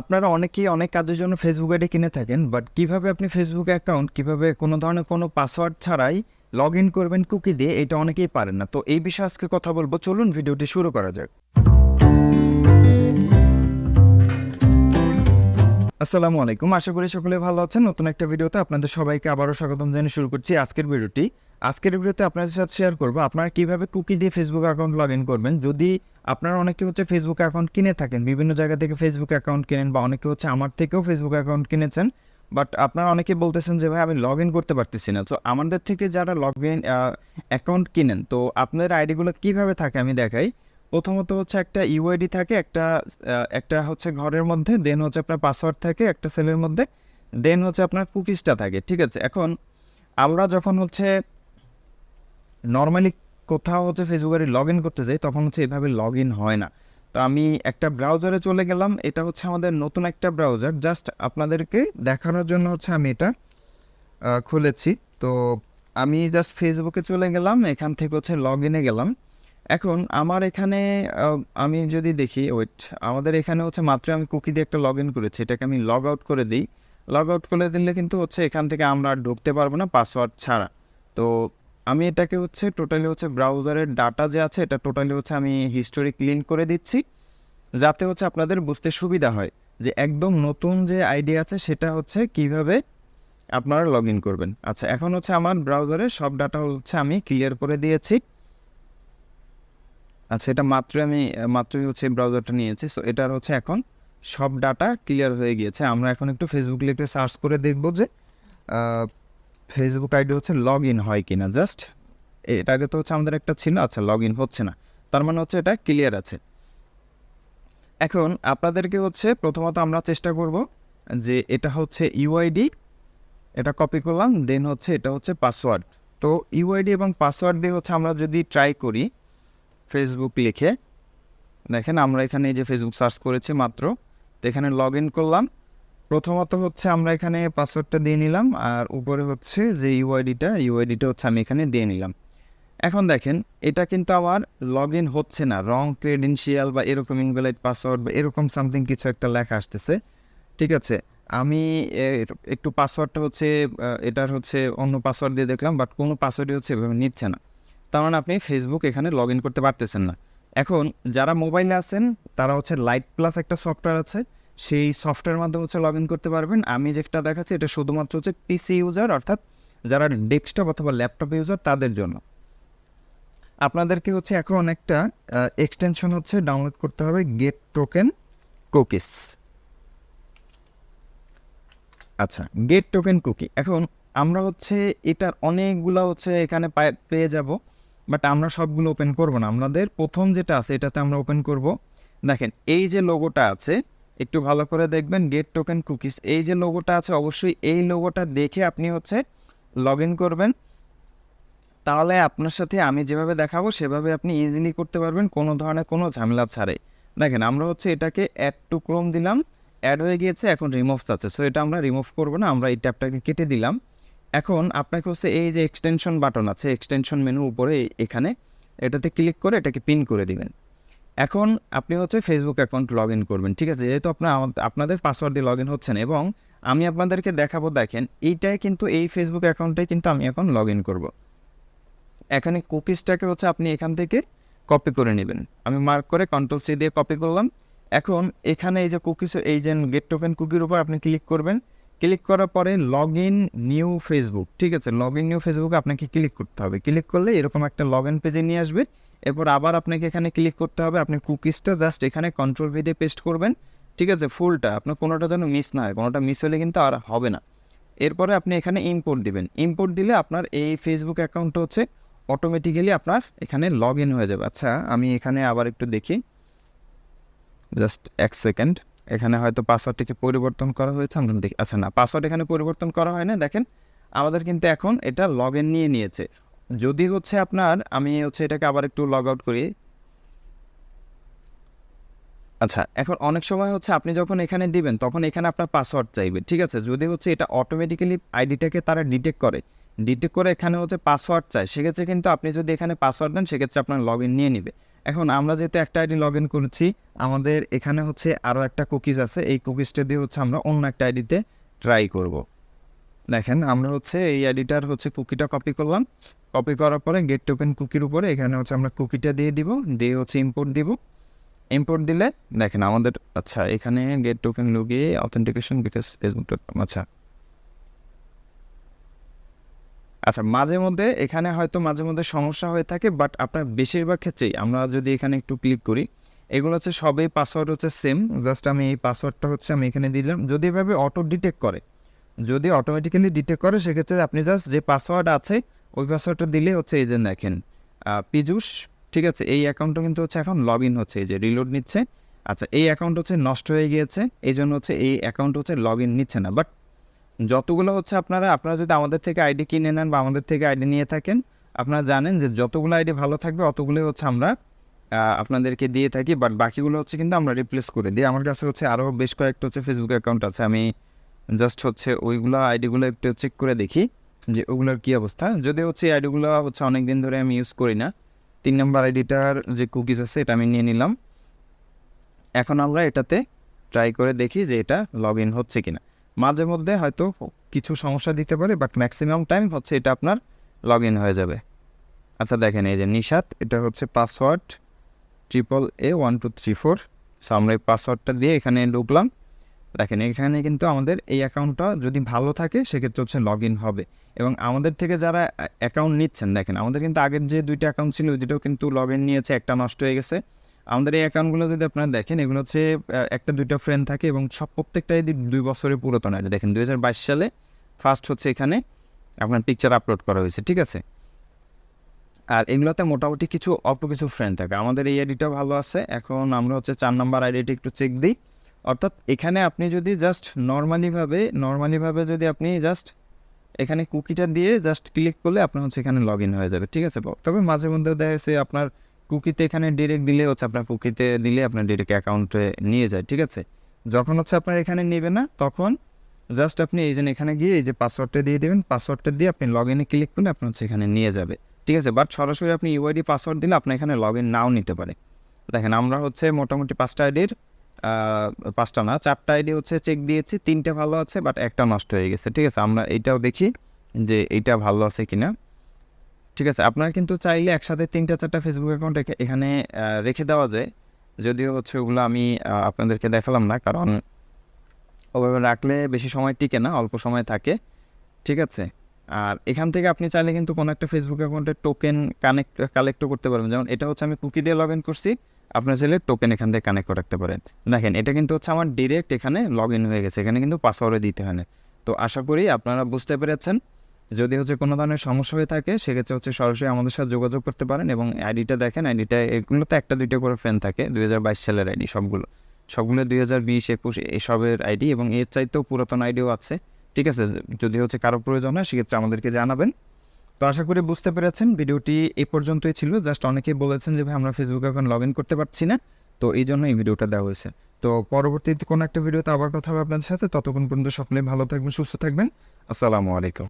আপনারা অনেকেই অনেক কাজের জন্য ফেসবুক আইডি কিনে থাকেন বাট কীভাবে আপনি ফেসবুক অ্যাকাউন্ট কীভাবে কোনো ধরনের কোনো পাসওয়ার্ড ছাড়াই লগ ইন করবেন কুকি দিয়ে, এটা অনেকেই পারেন না। তো এই বিষয়ে আজকে কথা বলব। চলুন ভিডিওটি শুরু করা যাক। আসসালামু আলাইকুম। আশা করি সকলে ভালো আছেন। নতুন একটা ভিডিওতে আপনাদের সবাইকে আবারও স্বাগতম জানিয়ে শুরু করছি আজকের ভিডিওটি। আজকের ভিডিওতে আপনাদের সাথে শেয়ার করব, আপনারা কীভাবে কুকি দিয়ে ফেসবুক অ্যাকাউন্ট লগ ইন করবেন। যদি আপনারা অনেকে হচ্ছে ফেসবুক অ্যাকাউন্ট কিনে থাকেন, বিভিন্ন জায়গা থেকে ফেসবুক অ্যাকাউন্ট কিনেন বা অনেকে হচ্ছে আমার থেকেও ফেসবুক অ্যাকাউন্ট কিনেছেন বাট আপনারা অনেকে বলতেছেন যে, ভাই, আমি লগ ইন করতে পারতেছি না। তো আমাদের থেকে যারা লগ ইন অ্যাকাউন্ট কিনেন, তো আপনাদের আইডিগুলো কীভাবে থাকে আমি দেখাই। প্রথমত হচ্ছে একটা ইউআইডি থাকে, একটা একটা হচ্ছে ঘরের মধ্যে দেন হচ্ছে আপনার পাসওয়ার্ড থাকে একটা সেলের মধ্যে দেন হচ্ছে আপনার কুকিজটা থাকে, ঠিক আছে? এখন আমরা যখন হচ্ছে নর্মালি কোথাও হচ্ছে ফেসবুকে লগ ইন করতে যাই, তখন হচ্ছে এভাবে লগ ইন হয় না। তো আমি একটা ব্রাউজারে চলে গেলাম, এটা হচ্ছে আমাদের নতুন একটা ব্রাউজার জাস্ট আপনাদেরকে দেখানোর জন্য হচ্ছে আমি এটা খুলেছি। তো আমি জাস্ট ফেসবুকে চলে গেলাম, এখান থেকে হচ্ছে লগ ইনে গেলাম। এখন আমার এখানে আমি যদি দেখি ওয়েট আমাদের এখানে হচ্ছে মাত্র আমি কুকি দিয়ে একটা লগ ইন করেছি। এটাকে আমি লগ আউট করে দিই। লগ আউট করে দিলে কিন্তু হচ্ছে এখান থেকে আমরা আর ঢুকতে পারব না পাসওয়ার্ড ছাড়া। তো আমি এটাকে হচ্ছে টোটালি হচ্ছে ব্রাউজারের ডাটা যে আছে, এটা টোটালি হচ্ছে আমি হিস্টোরি ক্লিন করে দিচ্ছি, যাতে হচ্ছে আপনাদের বুঝতে সুবিধা হয় যে একদম নতুন যে আইডিয়া আছে, সেটা হচ্ছে কীভাবে আপনারা লগ ইন করবেন। আচ্ছা এখন হচ্ছে আমার ব্রাউজারে সব ডাটা হচ্ছে আমি ক্লিয়ার করে দিয়েছি। আচ্ছা এটা মাত্র আমি, মাত্রই হচ্ছে ব্রাউজারটা নিয়েছি সো এটার হচ্ছে এখন সব ডাটা ক্লিয়ার হয়ে গিয়েছে। আমরা এখন একটু ফেসবুক লিখে সার্চ করে দেখব যে ফেসবুক আইডি হচ্ছে লগ ইন হয় কিনা? জাস্ট এটা আগে তো হচ্ছে আমাদের একটা ছিল আচ্ছা লগ ইন হচ্ছে না। তার মানে হচ্ছে এটা ক্লিয়ার আছে। এখন আপনাদেরকে হচ্ছে প্রথমত আমরা চেষ্টা করব যে এটা হচ্ছে ইউআইডি এটা কপি করলাম দেন হচ্ছে এটা হচ্ছে পাসওয়ার্ড তো ইউআইডি এবং পাসওয়ার্ড দিয়ে হচ্ছে আমরা যদি ট্রাই করি ফেসবুক লিখে, দেখেন আমরা এখানে এই যে ফেসবুক সার্চ করেছি মাত্র, তো এখানে লগ ইন করলাম। প্রথমত হচ্ছে আমরা এখানে পাসওয়ার্ডটা দিয়ে নিলাম, আর উপরে হচ্ছে যে ইউআইডিটা ইউআইডিটা হচ্ছে আমি এখানে দিয়ে নিলাম। এখন দেখেন, এটা কিন্তু আমার লগ ইন হচ্ছে না রং ক্রেডেন্সিয়াল বা এরকম ইনভ্যালিড পাসওয়ার্ড বা এরকম সামথিং কিছু একটা লেখা আসতেছে, ঠিক আছে? আমি একটু পাসওয়ার্ডটা হচ্ছে এটার হচ্ছে অন্য পাসওয়ার্ড দিয়ে দেখলাম বাট কোনো পাসওয়ার্ডই হচ্ছে এভাবে নিচ্ছে না। তার মানে আপনি ফেসবুক এখানে লগ ইন করতে পারতেছেন না। এখন যারা মোবাইলে আছেন, তারা হচ্ছে লাইট প্লাস একটা সফটওয়্যার আছে সেই সফটওয়্যার মাধ্যমে হচ্ছে লগ ইন করতে পারবেন। আমি যেটা দেখাচ্ছি, এটা শুধুমাত্র হচ্ছে পিসি ইউজার অর্থাৎ যারা ডেস্কটপ অথবা ল্যাপটপ ইউজার তাদের জন্য। আপনাদেরকে হচ্ছে এখন একটা এক্সটেনশন হচ্ছে ডাউনলোড করতে হবে গেট টোকেন কুকিস আচ্ছা গেট টোকেন কুকি এখন আমরা হচ্ছে এটার অনেকগুলো হচ্ছে এখানে পায়- যাব বাট আমরা সবগুলো ওপেন করব না। আমাদের প্রথম যেটা আছে, এটাতে আমরা ওপেন করব। দেখেন, এই যে লোগোটা আছে একটু ভালো করে দেখবেন গেট টোকেন কুকিস এই যে লোগোটা আছে, অবশ্যই এই লোগোটা দেখে আপনি হচ্ছে লগ ইন করবেন। তাহলে আপনার সাথে আমি যেভাবে দেখাবো, সেভাবে আপনি ইজিলি করতে পারবেন, কোনো ধরনের কোনো ঝামেলা ছাড়াই। দেখেন, আমরা হচ্ছে এটাকে অ্যাড টু ক্রোম দিলাম অ্যাড হয়ে গিয়েছে, এখন রিমুভ আছে। সো এটা আমরা রিমুভ করব না, আমরা এই ট্যাবটাকে কেটে দিলাম। এখন আপনাকে হচ্ছে এই যে এক্সটেনশন বাটন আছে এক্সটেনশন মেনুর উপরে এখানে এটাতে ক্লিক করে এটাকে পিন করে দিবেন। এখন আপনি হচ্ছে ফেসবুক অ্যাকাউন্ট লগ ইন করবেন, ঠিক আছে? যেহেতু আপনার, আপনাদের পাসওয়ার্ড দিয়ে লগ ইন হচ্ছেন এবং আমি আপনাদেরকে দেখাবো, দেখেন, এইটাই কিন্তু এই ফেসবুক অ্যাকাউন্টটাই কিন্তু আমি এখন লগ ইন করব। এখানে কুকিজটাকে হচ্ছে আপনি এখান থেকে কপি করে নেবেন। আমি মার্ক করে কন্ট্রোল সি দিয়ে কপি করলাম। এখন এখানে এই যে কুকিজ এই যে গেট টোকেন কুকির উপর আপনি ক্লিক করবেন। ক্লিক করার পরে লগ ইন নিউ ফেসবুক ঠিক আছে? লগ ইন নিউ ফেসবুকে আপনাকে ক্লিক করতে হবে। ক্লিক করলে এরকম একটা লগ ইন পেজে নিয়ে আসবে। এরপর আবার আপনাকে এখানে ক্লিক করতে হবে। আপনি কুকিজটা জাস্ট এখানে কন্ট্রোল ভি দিয়ে পেস্ট করবেন। ঠিক আছে? ফুলটা আপনার কোনোটা যেন মিস না হয়। কোনোটা মিস হলে কিন্তু আর হবে না। এরপরে আপনি এখানে ইম্পোর্ট দিবেন। ইম্পোর্ট দিলে আপনার এই ফেসবুক অ্যাকাউন্টটা হচ্ছে অটোমেটিক্যালি আপনার এখানে লগ ইন হয়ে যাবে। আচ্ছা আমি এখানে আবার একটু দেখি। জাস্ট এক সেকেন্ড এখানে হয়তো পাসওয়ার্ডটিকে পরিবর্তন করা হয়েছে। আমরা দেখি। আচ্ছা না পাসওয়ার্ড এখানে পরিবর্তন করা হয় না। দেখেন, আমাদের কিন্তু এখন এটা লগ ইন নিয়ে নিয়েছে। যদি হচ্ছে আপনার, আমি হচ্ছে এটাকে আবার একটু লগ আউট করি। আচ্ছা এখন অনেক সময় হচ্ছে আপনি যখন এখানে দিবেন, তখন এখানে আপনার পাসওয়ার্ড চাইবে, ঠিক আছে? যদি হচ্ছে এটা অটোমেটিক্যালি আইডিটাকে তারা ডিটেক্ট করে ডিটেক্ট করে এখানে হচ্ছে পাসওয়ার্ড চায়, সেক্ষেত্রে কিন্তু আপনি যদি এখানে পাসওয়ার্ড দেন সেক্ষেত্রে আপনার লগ ইন নিয়ে নেবে। এখন আমরা যেহেতু একটা আইডি লগ ইন করেছি, আমাদের এখানে হচ্ছে আরও একটা কুকিজ আছে, এই কুকিজটা দিয়ে হচ্ছে আমরা অন্য একটা আইডিতে ট্রাই করব। দেখেন, আমরা হচ্ছে এই আইডিটার হচ্ছে কুকিটা কপি করলাম। কপি করার পরে গেট টোকেন কুকির উপরে এখানে হচ্ছে আমরা কুকিটা দিয়ে দিব, দিয়ে হচ্ছে ইম্পোর্ট দিব। ইম্পোর্ট দিলে, দেখেন আমাদের আচ্ছা এখানে গেট টোকেন লুগিয়ে অথেন্টিকেশন বিকজ আচ্ছা। আচ্ছা মাঝে মধ্যে, এখানে হয়তো মাঝে মধ্যে সমস্যা হয়ে থাকে বাট আপনার বেশিরভাগ ক্ষেত্রেই আমরা যদি এখানে একটু ক্লিক করি, এগুলো হচ্ছে সবই পাসওয়ার্ড হচ্ছে সেম জাস্ট আমি এই পাসওয়ার্ডটা হচ্ছে আমি এখানে দিলাম। যদি এভাবে অটো ডিটেক্ট করে যদি অটোমেটিক্যালি ডিটেক্ট করে, সেক্ষেত্রে আপনি জাস্ট যে পাসওয়ার্ড আছে, ওই পাসওয়ার্ডটা দিলে হচ্ছে এই যে দেখেন পীযূষ, ঠিক আছে? এই অ্যাকাউন্টটা কিন্তু হচ্ছে এখন লগ ইন হচ্ছে, এই যে রিলোড নিচ্ছে। আচ্ছা এই অ্যাকাউন্ট হচ্ছে নষ্ট হয়ে গিয়েছে এই জন্য হচ্ছে এই অ্যাকাউন্ট হচ্ছে লগ ইন নিচ্ছে না। বাট যতগুলো হচ্ছে আপনারা আপনারা যদি আমাদের থেকে আইডি কিনে নেন বা আমাদের থেকে আইডি নিয়ে থাকেন, আপনারা জানেন যে যতগুলো আইডি ভালো থাকবে, অতগুলো হচ্ছে আমরা আপনাদেরকে দিয়ে থাকি। বাট বাকিগুলো হচ্ছে কিন্তু আমরা রিপ্লেস করে দিই। আমার কাছে হচ্ছে আরও বেশ কয়েকটা হচ্ছে ফেসবুক অ্যাকাউন্ট আছে। আমি জাস্ট হচ্ছে ওইগুলো আইডিগুলো একটু চেক করে দেখি যে ওগুলোর কী অবস্থা। যদি হচ্ছে আইডিগুলো হচ্ছে অনেক দিন ধরে আমি ইউজ করি না। তিন নম্বর আইডিটার যে কুকিজ আছে, এটা আমি নিয়ে নিলাম। এখন আমরা এটাতে ট্রাই করে দেখি যে এটা লগ ইন হচ্ছে কি না মাঝে মধ্যে হয়তো কিছু সমস্যা দিতে পারে বাট ম্যাক্সিমাম টাইম হচ্ছে এটা আপনার লগ ইন হয়ে যাবে। আচ্ছা দেখেন এই যে নিশাত, এটা হচ্ছে password triple A one two three four so আমরা এই পাসওয়ার্ডটা দিয়ে এখানে ঢুকলাম। দেখেন, এখানে কিন্তু আমাদের এই অ্যাকাউন্টটা যদি ভালো থাকে, সেক্ষেত্রে হচ্ছে লগ ইন হবে। এবং আমাদের থেকে যারা অ্যাকাউন্ট নিচ্ছেন, দেখেন, আমাদের কিন্তু আগের যে দুইটা অ্যাকাউন্ট ছিল দুটো কিন্তু লগ ইন নিয়েছে, একটা নষ্ট হয়ে গেছে। আমাদের এই অ্যাকাউন্টগুলো যদি আপনারা দেখেন, এগুলো হচ্ছে একটা, দুইটা ফ্রেন্ড থাকে এবং সব প্রত্যেকটাই দুই বছরের পুরাতন আইডি দেখেন, দুই হাজার বাইশ সালে ফার্স্ট হচ্ছে এখানে আপনার পিকচার আপলোড করা হয়েছে, ঠিক আছে? আর এগুলোতে মোটামুটি কিছু, অল্প কিছু ফ্রেন্ড থাকে। আমাদের এই আইডিটা ভালো আছে। এখন আমরা হচ্ছে চার নাম্বার আইডিটা একটু চেক দিই। অর্থাৎ এখানে আপনি যদি জাস্ট নর্মালিভাবে নর্মালিভাবে যদি আপনি জাস্ট এখানে কুকিটা দিয়ে জাস্ট ক্লিক করলে আপনার হচ্ছে এখানে লগ ইন হয়ে যাবে, ঠিক আছে? তবে মাঝে মধ্যে দেখা যাচ্ছে আপনার কুকিতে এখানে ডিরেক্ট দিলে হচ্ছে আপনার কুকিতে দিলে আপনার ডিরেক্ট অ্যাকাউন্টে নিয়ে যায়, ঠিক আছে? যখন হচ্ছে আপনার এখানে নেবে না, তখন জাস্ট আপনি এই যে এখানে গিয়ে এই যে পাসওয়ার্ডটা দিয়ে দেবেন পাসওয়ার্ডটা দিয়ে আপনি লগ ইনে ক্লিক করলে আপনার হচ্ছে এখানে নিয়ে যাবে, ঠিক আছে? বাট সরাসরি আপনি ইউআইডি পাসওয়ার্ড দিলে আপনার এখানে লগ ইন নাও নিতে পারে। দেখেন আমরা হচ্ছে মোটামুটি পাঁচটা আইডির পাঁচটা না, চারটা আইডি হচ্ছে চেক দিয়েছি, তিনটে ভালো আছে বাট একটা নষ্ট হয়ে গেছে, ঠিক আছে? আমরা এইটাও দেখি যে এইটা ভালো আছে কিনা। ঠিক আছে, আপনারা কিন্তু চাইলে একসাথে তিনটা, চারটা ফেসবুক অ্যাকাউন্ট এখানে রেখে দেওয়া যায়। যদিও হচ্ছে ওগুলো আমি আপনাদেরকে দেখালাম না, কারণ ওভাবে রাখলে বেশি সময় টিকে না, অল্প সময় থাকে। ঠিক আছে? আর এখান থেকে আপনি চাইলে কিন্তু কোনো একটা ফেসবুক অ্যাকাউন্টের টোকেন কানেক্ট কালেক্টও করতে পারবেন। যেমন এটা হচ্ছে আমি কুকি দিয়ে লগ ইন করছি। আপনার চাইলে টোকেন এখান থেকে কানেক্ট করে রাখতে পারেন। দেখেন, এটা কিন্তু হচ্ছে আমার ডিরেক্ট এখানে লগ ইন হয়ে গেছে, এখানে কিন্তু পাসওয়ার্ডে দিতে হয় না। তো আশা করি আপনারা বুঝতে পেরেছেন। যদি হচ্ছে কোনো ধরনের সমস্যা হয়ে থাকে, সেক্ষেত্রে হচ্ছে সরাসরি আমাদের সাথে যোগাযোগ করতে পারেন এবং আইডিটা দেখেন আইডিটা এগুলোতে একটা, দুইটা করে ফ্রেন্ড থাকে, দুই হাজার বাইশ সালের আইডি সবগুলো। সবগুলো দুই হাজার বিশ, একুশ, এসবের আইডি এবং এর চাইতেও পুরাতন আইডিও আছে। ঠিক আছে, যদি হচ্ছে কারও প্রয়োজন হয়, সেক্ষেত্রে আমাদেরকে জানাবেন। তো আশা করি বুঝতে পেরেছেন, ভিডিওটি এ পর্যন্তই ছিল। জাস্ট অনেকেই বলেছেন যে, ভাই, আমরা ফেসবুকে এখন লগ ইন করতে পারছি না। তো এই জন্য এই ভিডিওটা দেওয়া হয়েছে। তো পরবর্তীতে কোনো একটা ভিডিওতে আবার কথা হবে আপনাদের সাথে। ততক্ষণ পর্যন্ত সকলে ভালো থাকবেন, সুস্থ থাকবেন। আসসালামু আলাইকুম।